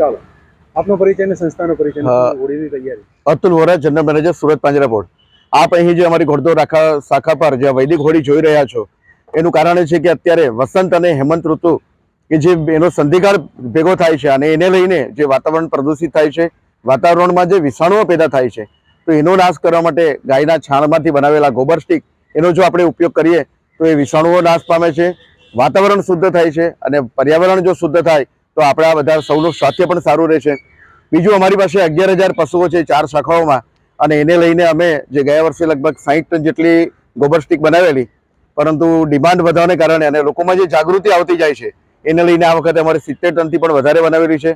ચાલો. આપનો પરિચય અને સંસ્થાનો પરિચય હોળીની તૈયારી. અતુલ વોરા જનરલ મેનેજર સુરત પાંજરાપોળ આપ અહીં જે અમારી ઘોડદોર રાખા શાખા પર જે વૈદિક હોળી જોઈ રહ્યા છો એનું કારણ એ છે કે અત્યારે વસંત અને હેમંત ઋતુ કે જે એનો સંધિકાળ ભેગો થાય છે અને એને લઈને જે વાતાવરણ પ્રદૂષિત થાય છે વાતાવરણમાં જે વિષાણુઓ પેદા થાય છે તો એનો નાશ કરવા માટે ગાયના છાણમાંથી બનાવેલા ગોબર સ્ટિક એનો જો આપણે ઉપયોગ કરીએ તો એ વિષાણુઓ નાશ પામે છે વાતાવરણ શુદ્ધ થાય છે અને પર્યાવરણ જો શુદ્ધ થાય તો આપણા બધા સૌનું સ્વાસ્થ્ય પણ સારું રહેશે. બીજું અમારી પાસે અગિયાર હજાર પશુઓ છે ચાર શાખાઓમાં. અને એને લઈને અમે જે ગયા વર્ષે લગભગ સાહીઠ ટન જેટલી ગોબર સ્ટિક બનાવેલી, પરંતુ ડિમાન્ડ વધવાને કારણે અને લોકોમાં જે જાગૃતિ આવતી જાય છે, એને લઈને આ વખતે અમારે સિત્તેર ટનથી પણ વધારે બનાવેલી છે.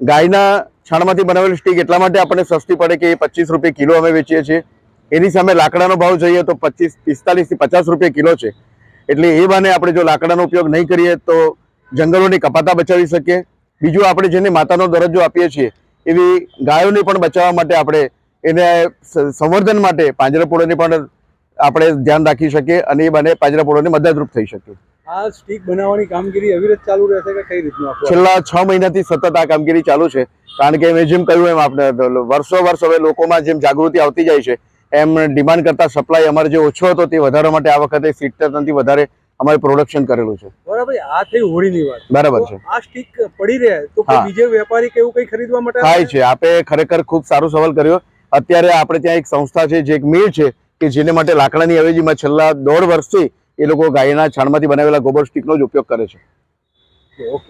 ગાયના છાણમાંથી બનાવેલી સ્ટીક એટલા માટે આપણને સસ્તી પડે કે એ પચીસ રૂપિયા કિલો અમે વેચીએ છીએ. એની સામે લાકડાનો ભાવ જોઈએ તો પચીસ, પિસ્તાલીસથી પચાસ રૂપિયા કિલો છે. એટલે એ બાને આપણે જો લાકડાનો ઉપયોગ નહીં કરીએ તો જંગલોની કપાતા બચાવી શકીએ. બીજું આપણે જેને માતાનો દરજ્જો આપીએ છીએ એવી ગાયોને પણ બચાવવા માટે આપણે એને સંવર્ધન માટે પાંજરાપોળોની પણ આપણે ધ્યાન રાખી શકીએ અને એ બને પાંજરાપોળોને મદદરૂપ થઈ શકીએ. આ સ્ટીક બનાવવાની કામગીરી અવિરત ચાલુ રહેશે કે કઈ રીતનું છેલ્લા છ મહિનાથી સતત આ કામગીરી ચાલુ છે. કારણ કે મેં જેમ કહ્યું એમ આપણે વર્ષો વર્ષ હવે લોકોમાં જેમ જાગૃતિ આવતી જાય છે એમ ડિમાન્ડ કરતા સપ્લાય અમારે જે ઓછો હતો તે વધારવા માટે આ વખતે સિત્તેર ટનથી વધારે અમારે પ્રોડક્શન કરેલું છે. બરાબર આ થઈ હોળીની વાત. બરાબર છે. આ સ્ટીક પડી રહે તો બીજો વેપારી કે એવું કઈ ખરીદવા માટે થાય છે. આપે ખરેખર ખૂબ સારો સવાલ કર્યો. અત્યારે આપણે ત્યાં એક સંસ્થા છે જે એક મિલ છે કે જેને માટે લાકડાની અવેજીમાં છેલ્લા દોઢ વર્ષથી એ લોકો ગાયના છાણમાંથી બનાવેલા ગોબર સ્ટીકનો જ ઉપયોગ કરે છે. ઓકે